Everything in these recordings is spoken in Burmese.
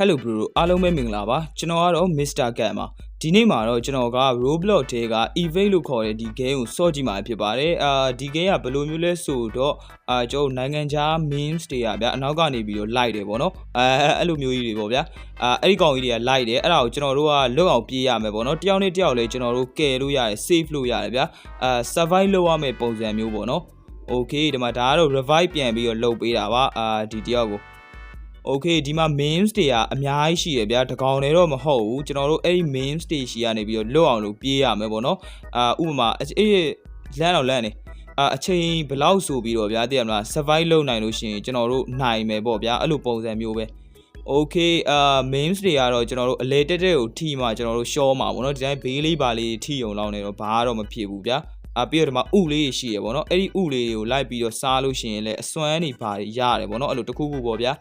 Hello bro အားလုံးပဲမင်္ဂလာပါကျွန်တော်ကတော့ Mr. Cat ပါဒီနေ့မှာတော့ကျွန်တော်က Roblox ထဲက Evade လို့ခေါ်တဲ့ဒီ game ကိုစော့ကြည့်မှာဖြစ်ပါတယ်အာဒီ game ကဘယ်လိုမျိုးလဲဆိုတော့အာကျွန်တော်နိုင်ငံခြား memes တွေကဗျာအနောက်ကနေပြီးတော့ like တယ်ပေါ့နော်အဲအဲ့လိုမျိုးကြီးတွေပေါ့ဗျာအာအဲ့ဒီကောင်ကြီးတွေက like တယ်အဲ့ဒါကိုကျွန်တော်တို့ကလွတ်အောင်ပြေးရမယ်ပေါ့နော်တယောက်နဲ့တယောက်လည်းကျွန်တော်တို့ကယ်လို့ရတယ် save လို့ရတယ်ဗျာအာ survive လုပ်ရမယ့်ပုံစံမျိုးပေါ့နော် okay ဒီမှာဒါကတော့ revive ပြန်ပြီးတော့လုပ်ပေးတာပါအာဒီတယောက်ကို okay ဒီမှာ memes တွေကအများကြီးရှိရဗျာတကောင်တွေတော့မဟုတ်ဘူးကျွန်တော်တို့အဲ့ဒီ memes တွေရှိရနေပြီးတော့လွတ်အောင်လို့ပြေးရမယ်ပေါ့နော်အာဥပမာအဲ့လမ်းတော့လမ်းနေအာအချိန်ဘယ်လောက်ဆိုပြီးတော့ဗျာတည်ရမလား survive လုပ်နိုင်လို့ရှိရင်ကျွန်တော်တို့နိုင်မယ်ပေါ့ဗျာအဲ့လိုပုံစံမျိုးပဲ okay အာ memes တွေကတော့ကျွန်တော်တို့အလေတက်တက်ကိုထိမှကျွန်တော်တို့ show မှာပေါ့နော်ဒီတိုင်းဘေးလေးပါလေးထိုံလောက်နေတော့ဘာတော့မဖြစ်ဘူးဗျာအာပြီးတော့ဒီမှာဥလေးရှိရပေါ့နော်အဲ့ဒီဥလေးတွေကိုလိုက်ပြီးတော့စားလို့ရှိရင်လည်းအစွမ်းနေပါရတယ်ပေါ့နော်အဲ့လိုတစ်ခုခုပေါ့ဗျာ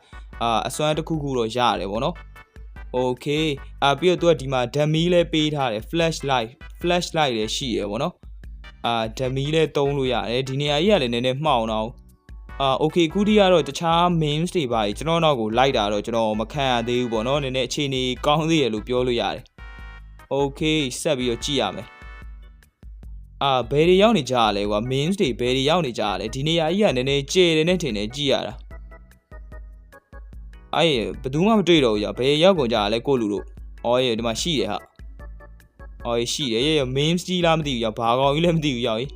အာအစွမ်းတစ်ခုခုတော့ရတယ်ဗောနော်။ Okay အာပြီးတော့သူကဒီမှာ dummy လဲပေးထားတယ် flashlight flashlight လည်းရှိရယ်ဗောနော်။အာ dummy လဲတုံးလို့ရတယ်ဒီနေရာကြီးကလည်းနည်းနည်းမှောင်တော့အာ okay ခုထိကတော့တခြား memes တွေပါကြီးကျွန်တော်နောက်ကိုလိုက်တာတော့ကျွန်တော်မခံရသေးဘူးဗောနော်နည်းနည်းအခြေအနေကောင်းသေးရလို့ပြောလို့ရတယ်။ Okay ဆက်ပြီးတော့ကြည့်ရမယ်။အာဘယ်တွေရောက်နေကြရလဲကွာ memes တွေဘယ်တွေရောက်နေကြရလဲဒီနေရာကြီးကနည်းနည်းကျယ်တယ်နဲ့ထင်တယ်ကြည့်ရတာ။ အဲ့ရဘယ်သူမှမတွေ့တော့ဘူးကြာဘယ်ရောက်ကုန်ကြရလဲကိုလူတို့အော်ရဒီမှာရှိတယ်ဟာအော်ရရှိတယ်ရရ memes ကြီးလားမသိဘူးကြာဘာကောင်ကြီးလည်းမသိဘူးကြာကြီး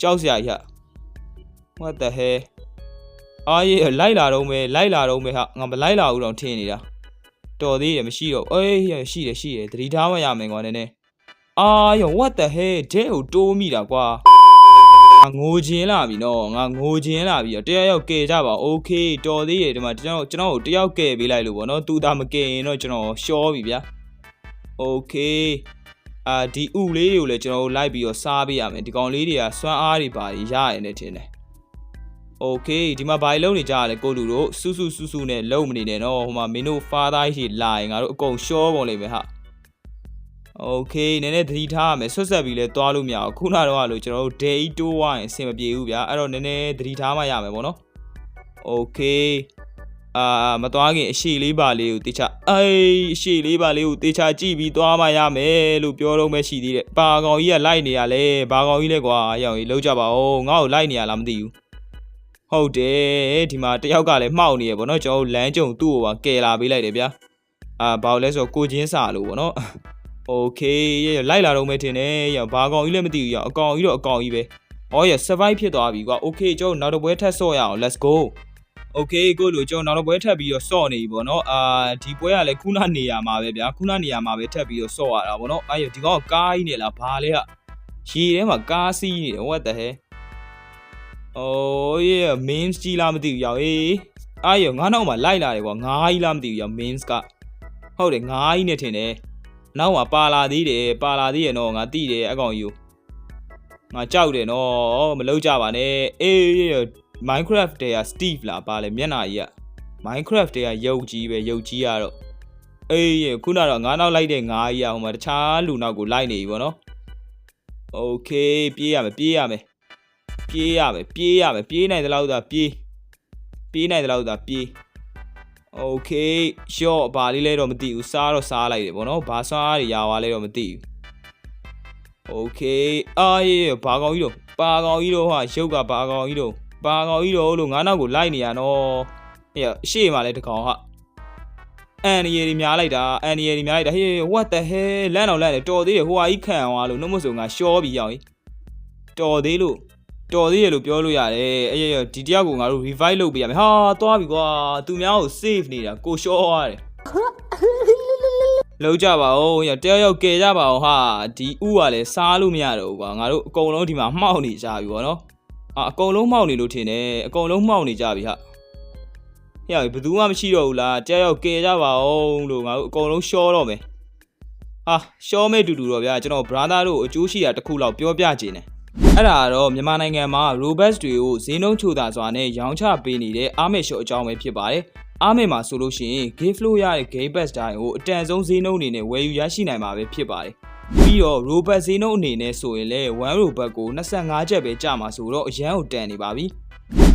ကြောက်စရာကြီးဟာ what the hell အာရလိုက်လာတော့မယ်လိုက်လာတော့မယ်ဟာငါမလိုက်လာဘူးတော့ထင်နေတာတော်သေးတယ်မရှိတော့အေးရရှိတယ်ရှိတယ်သတိထားမှရမယ်ကွာနည်းနည်းအာရ what the hell ဒဲကိုတိုးမိတာကွာ ငါငိုချင်းလာပြီနော်ငါငိုချင်းလာပြီတော့တယောက်ယောက်ကယ်ကြပါโอเคတော်သေးတယ်ဒီမှာကျွန်တော်ကျွန်တော်ကိုတယောက်ကယ်ပေးလိုက်လို့ပေါ့နော်သူသာမကယ်ရင်တော့ကျွန်တော်ရှောပြီဗျာโอเคအာဒီဥလေးတွေကိုလည်းကျွန်တော်တို့လိုက်ပြီးတော့စားပေးရမယ်ဒီကောင်လေးတွေကစွမ်းအားတွေပါရရရနေထင်တယ်โอเคဒီမှာဘာလုံးနေကြရလဲကိုလူတို့စူးစူးစူးစူးနဲ့လုံမနေနဲ့နော်ဟိုမှာမင်းတို့ဖားသားကြီးလာရင်ငါတို့အကုန်ရှောပုံလိမ့်မယ်ဟာ โอเคနည်းနည်းသတိထားရမယ်ဆွတ်ဆက်ပြီးလဲသွားလို့မရဘူးခုနတော့ကလို့ကျွန်တော်တို့ day တိုးဝိုင်းအဆင်မပြေဘူးဗျာအဲ့တော့နည်းနည်းသတိထားမှရမယ်ပေါ့နော်โอเคအာမသွားခင်အရှိလေးပါလေးကိုတေချာအေးအရှိလေးပါလေးကိုတေချာကြည့်ပြီးသွားမှရမယ်လို့ပြောတော့မှရှိသေးတယ်ပါကောင်ကြီးကလိုက်နေရလဲဘာကောင်ကြီးလဲကွာရောင်ကြီးလောက်ကြပါဦးငါ့ကိုလိုက်နေရလားမသိဘူးဟုတ်တယ်ဒီမှာတယောက်ကလည်းမှောက်နေရပေါ့နော်ကျွန်တော်တို့လမ်းကြုံသူ့ကိုပါကယ်လာပေးလိုက်တယ်ဗျာအာဘာလို့လဲဆိုတော့ကိုချင်းစာလို့ပေါ့နော် โอเคရရလိုက်လာတော့မယ်ထင်တယ်ရဘာကောင်ကြီးလည်းမသိဘူးရအကောင်ကြီးတော့အကောင်ကြီးပဲဩရ survive ဖြစ်သွားပြီကွာโอเคကျွန်တော်နောက်တစ်ပွဲထပ်ဆော့ရအောင် let's go โอเคကိုလိုကျွန်တော်နောက်တစ်ပွဲထပ်ပြီးတော့ဆော့နေပြီပေါ့နော်အာဒီပွဲကလည်းခုနနေရာမှာပဲဗျာခုနနေရာမှာပဲထပ်ပြီးတော့ဆော့ရတာပေါ့နော်အဲ့ရဒီကောင်ကကားကြီးနေလားဘာလဲဟာရေထဲမှာကားစီးနေတယ် what the hell အိုးရ memes ကြီးလားမသိဘူးရောက်အေးအဲ့ရငါနောက်မှာလိုက်လာတယ်ကွာငါးကြီးလားမသိဘူးရောက် memes ကဟုတ်တယ်ငါးကြီးနဲ့ထင်တယ် နောက်မှာပါလာသေးတယ်ပါလာသေးရနော်ငါတိတယ်အကောင်ကြီးကိုငါကြောက်တယ်နော်မလုပ်ကြပါနဲ့အေး Minecraft တဲက Steve လားပါလေမျက်နှာကြီးက Minecraft တဲကရုပ်ကြီးပဲရုပ်ကြီးကတော့အေးခုနတော့ငါနောက်လိုက်တဲ့ငါးကြီးอ่ะဟိုမှာတခြားလူနောက်ကိုလိုက်နေပြီဗောနော်โอเคပြေးရမယ်ပြေးရမယ်ပြေးရမယ်ပြေးရမယ်ပြေးနိုင်တဲ့လောက်သာပြေးပြေးနိုင်တဲ့လောက်သာပြေး โอเคရှော့ဘာလေးလဲတော့မသိဘူးစားတော့စားလိုက်တယ်ဗောနော်ဘာစားရရရွာလဲတော့မသိဘူးโอเคအာရေဘာကောင်ကြီးတော့ပါကောင်ကြီးတော့ဟာရုပ်ကဘာကောင်ကြီးတော့ပါကောင်ကြီးတော့လို့ငါးနောက်ကိုလိုက်နေရနော်ဟေ့ရှေ့မှာလဲတကောင်ဟာအန်ရီရီများလိုက်တာအန်ရီရီများလိုက်တာဟေး what the hell လမ်းတော့လမ်းတယ်တော်သေးတယ်ဟိုဟာကြီးခံသွားလို့နှုတ်မဆိုငါရှောပြီးရောက်ရင်တော်သေးလို့ တော်သေးရလို့ပြောလို့ရတယ်အဲ့ရဒီတယောက်ကိုငါတို့ revive လုပ်ပေးရမယ်ဟာသွားပြီကွာသူများကို save နေတာကိုရှောရတယ်လောက်ကြပါဦးရတယောက်ယောက်ကယ်ကြပါဦးဟာဒီဥကလည်းစားလို့မရတော့ဘူးကွာငါတို့အကုန်လုံးဒီမှာမှောက်နေကြပြီဗောနော်အာအကုန်လုံးမှောက်နေလို့ထင်တယ်အကုန်လုံးမှောက်နေကြပြီဟာဟဲ့ဘယ်သူမှမရှိတော့ဘူးလားတယောက်ယောက်ကယ်ကြပါဦးလို့ငါတို့အကုန်လုံးရှောတော့မယ်ဟာရှောမဲ့တူတူတော့ဗျာကျွန်တော် brother တို့အကျိုးရှိတာတစ်ခုလောက်ပြောပြခြင်းတယ် အဲ့ဒါကတော့မြန်မာနိုင်ငံမှာ Robust တွေကိုဈေးနှုန်းချိုသာစွာနဲ့ရောင်းချပေးနေတဲ့အားမေရှော့အကြောင်းပဲဖြစ်ပါတယ်။အားမေမှာဆိုလို့ရှိရင် Game Flow ရတဲ့ Game Pass တိုင်းကိုအတန်ဆုံးဈေးနှုန်းအနေနဲ့ဝယ်ယူရရှိနိုင်မှာပဲဖြစ်ပါတယ်။ပြီးတော့ Robust ဈေးနှုန်းအနေနဲ့ဆိုရင်လည်း1 Robust ကို25ကျပ်ပဲကျမှာဆိုတော့အရန်ကိုတန်နေပါပြီ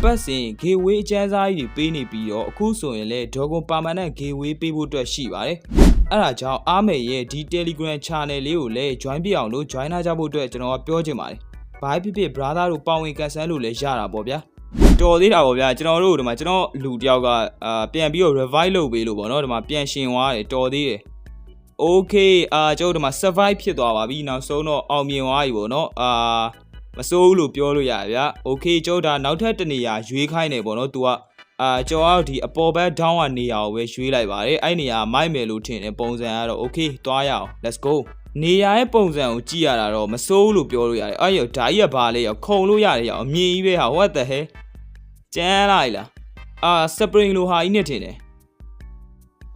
ပတ်စဉ် gateway အကျန်းစားကြီးတွေပေးနေပြီးတော့အခုဆိုရင်လည်း Dogon permanent gateway ပေးဖို့အတွက်ရှိပါတယ်အဲ့ဒါကြောင့်အားမယ်ရဲ့ဒီ Telegram channel လေးကိုလည်း join ပြအောင်လို့ join လာကြဖို့အတွက်ကျွန်တော်ကပြောချင်ပါတယ် ဘာဖြစ်ဖြစ် brother တို့ပါဝင်ကန်ဆယ်လို့လည်းရတာပေါ့ဗျာတော်သေးတာပေါ့ဗျာကျွန်တော်တို့ဒီမှာကျွန်တော်လူတယောက်ကအာပြန်ပြီးတော့ revive လုပ်ပေးလို့ပေါ့နော်ဒီမှာပြန်ရှင်သွားတယ်တော်သေးတယ် okay အာကျွန်တော်တို့ဒီမှာ survive ဖြစ်သွားပါပြီနောက်ဆုံးတော့အောင်မြင်သွားပြီပေါ့နော်အာမစိုးဘူးလို့ပြောလို့ရတယ်ဗျာ okay ကျွန်တော်ဒါနောက်ထပ်တစ်နေရာရွေးခိုင်းနေပေါ့နော် तू ကအာကျွန်တော်ကဒီအပေါ်ဘက် down ကနေရာကိုပဲရွေးလိုက်ပါတယ်အဲ့နေရာမိုက်မယ်လို့ထင်တယ်ပုံစံကတော့ okay သွားရအောင် let's go နေရာရဲ့ပုံစံကိုကြည့်ရတာတော့မစိုးဘူးလို့ပြောလို့ရတယ်အဲ့ရောဓာကြီးကဘာလဲရောခုံလို့ရတယ်ရောအမြင်ကြီးပဲဟာ what the hell ကျန်းလိုက်လားအာ spring လိုဟာကြီးနဲ့ထင်တယ်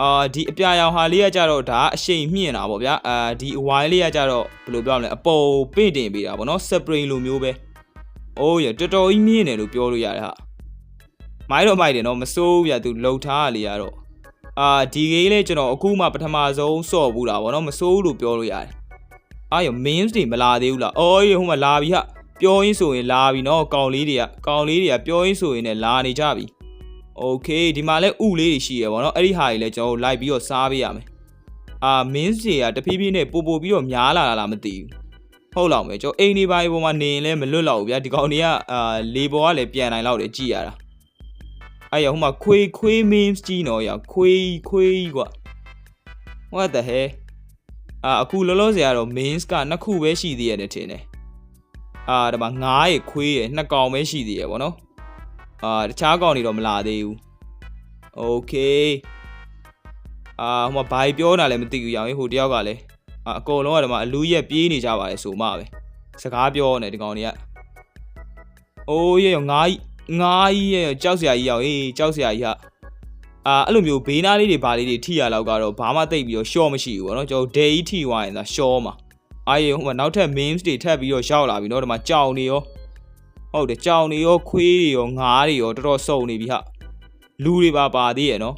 အာဒီအပြာရောင်ဟာလေးကကြတော့ဒါအရှိန်မြင့်တာပေါ့ဗျာအာဒီအဝိုင်းလေးကကြတော့ဘယ်လိုပြောရမလဲအပေါ်ပင့်တင်ပေးတာပေါ့နော်စပရင်လိုမျိုးပဲအိုးရတော်တော်ကြီးမြင့်တယ်လို့ပြောလို့ရတယ်ဟာမိုင်းတော့မိုက်တယ်နော်မစိုးဘူးဗျာသူလှုပ်ထားရလေရတော့ အာဒီဂိမ်းလေးကျွန်တော်အခုမှပထမဆုံးစော့ဘူးတာပေါ့နော်မစိုးဘူးလို့ပြောလို့ရတယ်အာရ mains တွေမလာသေးဘူးလားအော်ရဟိုမှာလာပြီဟာပြောရင်းဆိုရင်လာပြီနော်ကောင်လေးတွေကကောင်လေးတွေကပြောရင်းဆိုရင်လည်းလာနေကြပြီ โอเคဒီမှာလဲဥလေးတွေရှိရပါတော့အဲ့ဒီဟာတွေလဲကျွန်တော်တို့လိုက်ပြီးတော့စားပေးရမယ်အာမင်းစီကတဖြည်းဖြည်းနဲ့ပို့ပို့ပြီးတော့များလာတာလားမသိဘူးဟုတ်လောက်မယ်ကျွန်တော်အိမ်နေပိုင်းပေါ်မှာနေရင်လဲမလွတ်တော့ဘူးဗျာဒီကောင်တွေကအာလေပေါ်ကလည်းပြန်နိုင်လောက်တယ်ကြည်ရတာ အဲ့ရဟိုမှာခွေးခွေး memes ကြီးနော်ရခွေးခွေးကွာ what the hell အာအခုလောလောဆယ်ကတော့ mains ကနှစ်ခုပဲရှိသေးရတယ်ထင်တယ်အာဒါမှငားရခွေးရနှစ်ကောင်ပဲရှိသေးရပေါ့နော်အာတခြားကောင်တွေတော့မလာသေးဘူး okay အာဟိုမှာဘာပြောတာလဲမသိဘူးရအောင်ဟိုတယောက်ကလည်းအာအကုန်လုံးကဒါမှအလူရက်ပြေးနေကြပါလေဆိုမှပဲစကားပြောနေဒီကောင်တွေကအိုးရေငားကြီး ငါးကြီးရေကြောက်စရာကြီးရောင်ဟေးကြောက်စရာကြီးဟာအာအဲ့လိုမျိုးဘေးနားလေးတွေဘာလေးတွေထိရလောက်ကတော့ဘာမှတိတ်ပြီးတော့ရှော့မရှိဘူးဗောနော်ကျွန်တော်ဒေကြီးထိသွားရင်သာရှော့မှာအာရေဟိုမှာနောက်ထပ် memes တွေထပ်ပြီးတော့ရောက်လာပြီเนาะဒီမှာကြောင်နေရော ဟုတ်တယ်ကြောင်တွေရောခွေးတွေရောငါးတွေရောတော်တော်စုံနေပြီဟာလူတွေပါပါသေးရဲ့နော်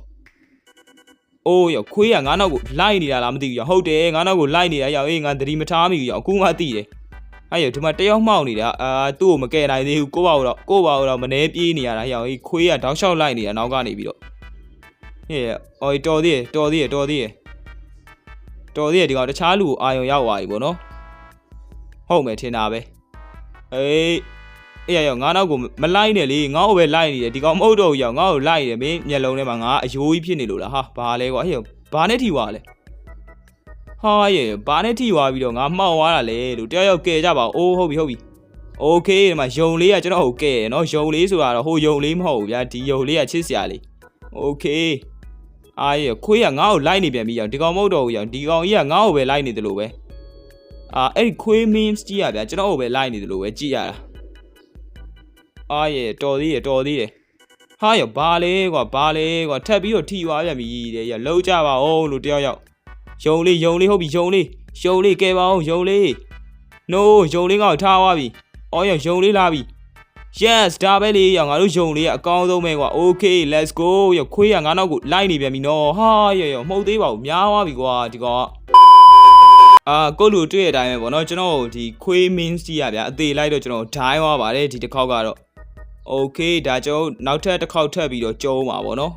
အိုးရောခွေးကငါးနောက်ကိုလိုက်နေတာလားမသိဘူးရောဟုတ်တယ်ငါးနောက်ကိုလိုက်နေတာရောအေးငါသတိမထားမိဘူးရောအခုမှသိတယ် အဲ့ရောဒီမှာတယောက်မှောက်နေတာအာသူ့ကိုမကယ်နိုင်သေးဘူးကိုယ့်ဘာကိုတော့ကိုယ့်ဘာကိုတော့မနေပြေးနေရတာရောအေးခွေးကတောက်လျှောက်လိုက်နေတာနောက်ကနေပြီးတော့ဟေးအော်တော်သေးတယ်တော်သေးတယ်တော်သေးတယ်တော်သေးတယ်ဒီကောင်တခြားလူကိုအာယုံရောက်သွားပြီပေါ့နော်ဟုတ်မယ်ထင်တာပဲအေးအေးရရောငါနောက်ကိုမလိုက်နဲ့လေငါ့ကိုပဲလိုက်နေတယ်ဒီကောင်မဟုတ်တော့ဘူးရောငါ့ကိုလိုက်နေတယ်မင်းမျက်လုံးထဲမှာငါအယိုးကြီးဖြစ်နေလို့လားဟာဘာလဲကွာအေးရောဘာနဲ့ထိသွားလဲ ဟာရဲ့ဘာနဲ့ထိသွားပြီးတော့ငါမှောက်သွားတာလေလို့တယောက်ယောက်ကဲကြပါဦးအိုးဟုတ်ပြီဟုတ်ပြီโอเคဒီမှာယုံလေးကကျွန်တော်ကိုကဲရနော်ယုံလေးဆိုတာတော့ဟိုယုံလေးမဟုတ်ဘူးဗျာဒီယုံလေးကချစ်စရာလေးโอเคအာရဲ့ခွေးကငါ့ကိုလိုက်နေပြန်ပြီရောဒီကောင်မဟုတ်တော့ဘူးရောဒီကောင်ကြီးကငါ့ကိုပဲလိုက်နေတယ်လို့ပဲအာအဲ့ဒီခွေး memes ကြီးရဗျာကျွန်တော်ကိုပဲလိုက်နေတယ်လို့ပဲကြည့်ရတာ အားရတော်သေးရတော်သေးတယ်ဟာရဘာလဲကွာဘာလဲကွာထပ်ပြီးတော့ထီသွားပြန်ပြီတဲ့ရလှုပ်ကြပါအောင်လို့တယောက်ယောက် ယုံလေးယုံလေးဟုတ်ပြီယုံလေးယုံလေးကဲပါအောင်ယုံလေး no ယုံလေးငါ့ကိုထားသွားပြီအော်ရောင်ယုံလေးလာပြီ yes ဒါပဲလေရောင်ငါတို့ယုံလေးကအကောင်းဆုံးပဲကွာ okay let's go ရောခွေးကငါနောက်ကိုလိုက်နေပြန်ပြီနော်ဟာရောရောမဟုတ်သေးပါဘူးများသွားပြီကွာဒီကောအာကိုလူတွေ့ရတိုင်းပဲပေါ့နော်ကျွန်တော်ဒီခွေး means ကြီးရဗျာအသေးလိုက်တော့ကျွန်တော်ဒိုင်းသွားပါတယ်ဒီတစ်ခေါက်ကတော့ okay ဒါကျွန်တော်နောက်ထပ်တစ်ခေါက်ထပ်ပြီးတော့ကျုံးပါပေါ့နော်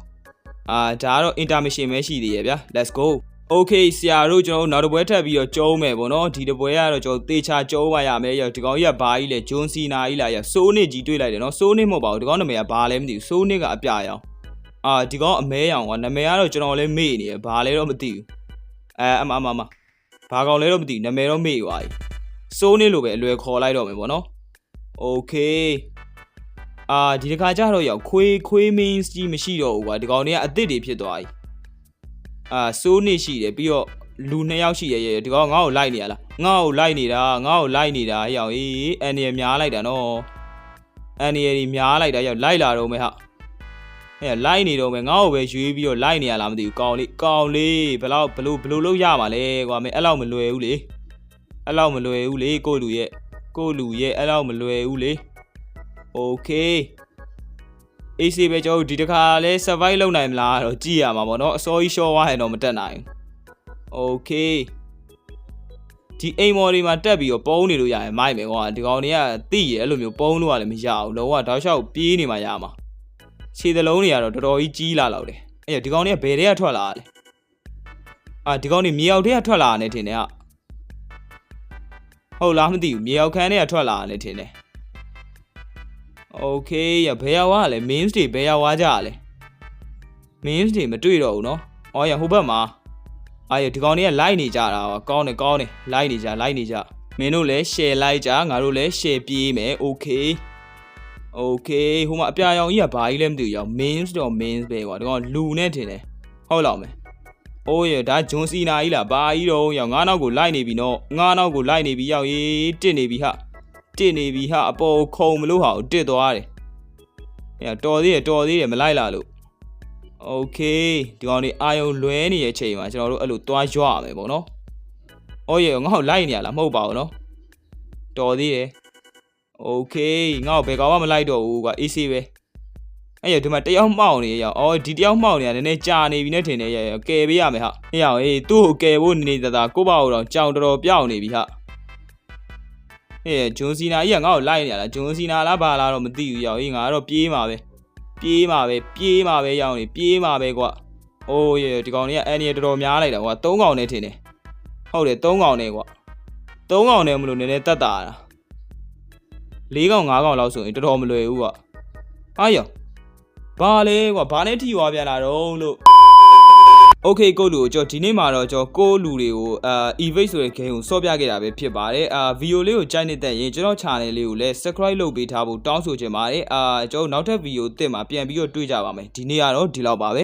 အာဒါကတော့ intermission ပဲရှိသေးရဗျာ let's go okay ဆရာတို့ကျွန်တော်နောက်တစ်ပွဲထပ်ပြီးတော့ကျုံးမယ်ဗောနော်ဒီတစ်ပွဲကတော့ကျွန်တော်သေချာကျုံးပါရမယ်ရဒီကောင်ကြီးကဘာကြီးလဲဂျွန်စီနာကြီးလာရစိုးနစ်ကြီးတွေ့လိုက်တယ်နော်စိုးနစ်မဟုတ်ပါဘူးဒီကောင်နာမည်ကဘာလဲမသိဘူးစိုးနစ်ကအပြရောင်အာဒီကောင်အမဲရောင်ကနာမည်ကတော့ကျွန်တော်လည်းမေ့နေရဘာလဲတော့မသိဘူးအဲအမအမအမဘာကောင်လဲတော့မသိဘူးနာမည်တော့မေ့သွားပြီစိုးနစ်လို့ပဲအလွယ်ခေါ်လိုက်တော့မယ်ဗောနော် okay အာဒီတစ်ခါကျတော့ရောက်ခွေးခွေး means ကြီးမရှိတော့ဘူးကွာဒီကောင်တွေကအစ်စ်တွေဖြစ်သွားပြီ အာစိုးနေရှိတယ်ပြီးတော့လူနှစ်ယောက်ရှိရဲ့ဒီကောင်ငါ့ကိုလိုက်နေရလားငါ့ကိုလိုက်နေတာငါ့ကိုလိုက်နေတာဟဲ့အောင်အေးအန်နီရများလိုက်တာနော်အန်နီရကြီးများလိုက်တာရောက်လိုက်လာတော့မယ်ဟာဟဲ့လိုက်နေတော့မယ်ငါ့ကိုပဲရွေးပြီးတော့လိုက်နေရလားမသိဘူးကောင်လေးကောင်လေးဘယ်လောက်ဘလို့ဘလို့လို့ရမှာလဲကွာမင်းအဲ့လောက်မလွယ်ဘူးလေအဲ့လောက်မလွယ်ဘူးလေကိုလူရဲ့ကိုလူရဲ့အဲ့လောက်မလွယ်ဘူးလေ Okay အေး စေးပဲကျွန်တော်တို့ဒီတစ်ခါလဲ survive လုပ်နိုင်မလားတော့ကြည့်ရမှာပေါ့နော်အစောကြီး short သွားရင်တော့မတက်နိုင်ဘူး Okay ဒဒီအိမ်မော်တွေမှာတက်ပြီးတော့ပုံးနေလို့ရတယ်မိုက်မယ်ကွာဒီကောင်တွေကတိရအဲ့လိုမျိုးပုံးလို့ကလည်းမရဘူးလုံးဝတောက်လျှောက်ပြေးနေမှရမှာခြေသလုံးတွေကတော့တော်တော်ကြီးကြီးလာတော့တယ်အဲ့ဒီကောင်တွေကဘယ်တွေကထွက်လာတာလဲအာဒီကောင်တွေမြေအောက်တွေကထွက်လာတယ်ထင်တယ်ဟာဟုတ်လားမသိဘူးမြေအောက်ခန်းတွေကထွက်လာတယ်ထင်တယ် โอเคရဘယ်ရောက်ရလဲ means တွေဘယ်ရောက်ကြရလဲ means တွေမတွေ့တော့ဘူးเนาะအော်ရဟိုဘက်မှာ အာရဒီကောင်တွေကလိုက်နေကြတာပါကောင်းတယ်ကောင်းတယ်လိုက်နေကြလိုက်နေကြမင်းတို့လည်း share လိုက်ကြငါတို့လည်း share ပြေးမယ် okay okay ဟိုမှာအပြာရောင်ကြီးကဘာကြီးလဲမသိဘူးရော means တော့ means ပဲကွာဒီကောင်လူနဲ့ထင်တယ်ဟုတ်လောက်မယ်အိုးရဒါဂျွန်စီနာကြီးလားဘာကြီးတော့ရောငါနောက်ကိုလိုက်နေပြီနော်ငါနောက်ကိုလိုက်နေပြီရောက်ရေးတစ်နေပြီဟာ တစ်နေပြီဟာအပေါ်ခုံမလို့ဟာတစ်သွားတယ်။အဲ့တော်သေးတယ်တော်သေးတယ်မလိုက်လာလို့။ Okay ဒီကောင်တွေအာယုံလွဲနေတဲ့အချိန်မှာကျွန်တော်တို့အဲ့လိုသွားရွရမယ်ပေါ့နော်။အော်ရေငါ့ကိုလိုက်နေရလားမဟုတ်ပါဘူးနော်။တော်သေးတယ်။ Okay ငါ့ကိုဘယ်ကောင်မှမလိုက်တော့ဘူးကွာ AC ပဲ။အဲ့ရဒီမှာတယောက်မှောက်နေရအောင်။အော်ဒီတယောက်မှောက်နေတာနည်းနည်းကြာနေပြီနဲ့ထင်တယ်ရရ။ကယ်ပေးရမယ်ဟာ။အဲ့ရအေးသူ့ကိုကယ်ဖို့နေနေတာကိုပေါ့တော့ကြောင်တော်တော်ပြောင်းနေပြီဟာ။ ဟဲ့ဂျွန်စီနာကြီးကငါ့ကိုလိုက်နေရလားဂျွန်စီနာလားဘာလားတော့မသိဘူးရောက်အေးငါကတော့ပြေးမှာပဲ။ ပြေးမှာပဲပြေးမှာပဲရောက်နေပြေးမှာပဲကွာ။အိုးရေဒီကောင်တွေကအန်ရီတော်တော်များလိုက်တာကွာ။၃កောင်နဲ့ထင်တယ်။ဟုတ်တယ်၃កောင်နဲ့ကွာ။၃កောင်နဲ့မလို့နည်းနည်းတက်တာတာ။၄កောင်၅កောင်လောက်ဆိုရင်တော်တော်မလွယ်ဘူးကွာ။အားရောဘာလဲကွာဘာနဲ့ထိရွာပြန်လာတော့လို့ Okay ကိုလူကိုကျွန်တော်ဒီနေ့မှာတော့ကျွန်တော်ကိုလူတွေကိုအာ evade ဆိုတဲ့ game ကိုစော့ပြခဲ့တာပဲဖြစ်ပါတယ်အာ video လေးကိုကြိုက်နေတဲ့ရင်ကျွန်တော် channel လေးကိုလည်း subscribe လုပ်ပေးထားဖို့တောင်းဆိုချင်ပါတယ်အာကျွန်တော်နောက်ထပ် video အသစ်မှာပြန်ပြီးတော့တွေ့ကြပါမယ်ဒီနေ့ကတော့ဒီလောက်ပါပဲ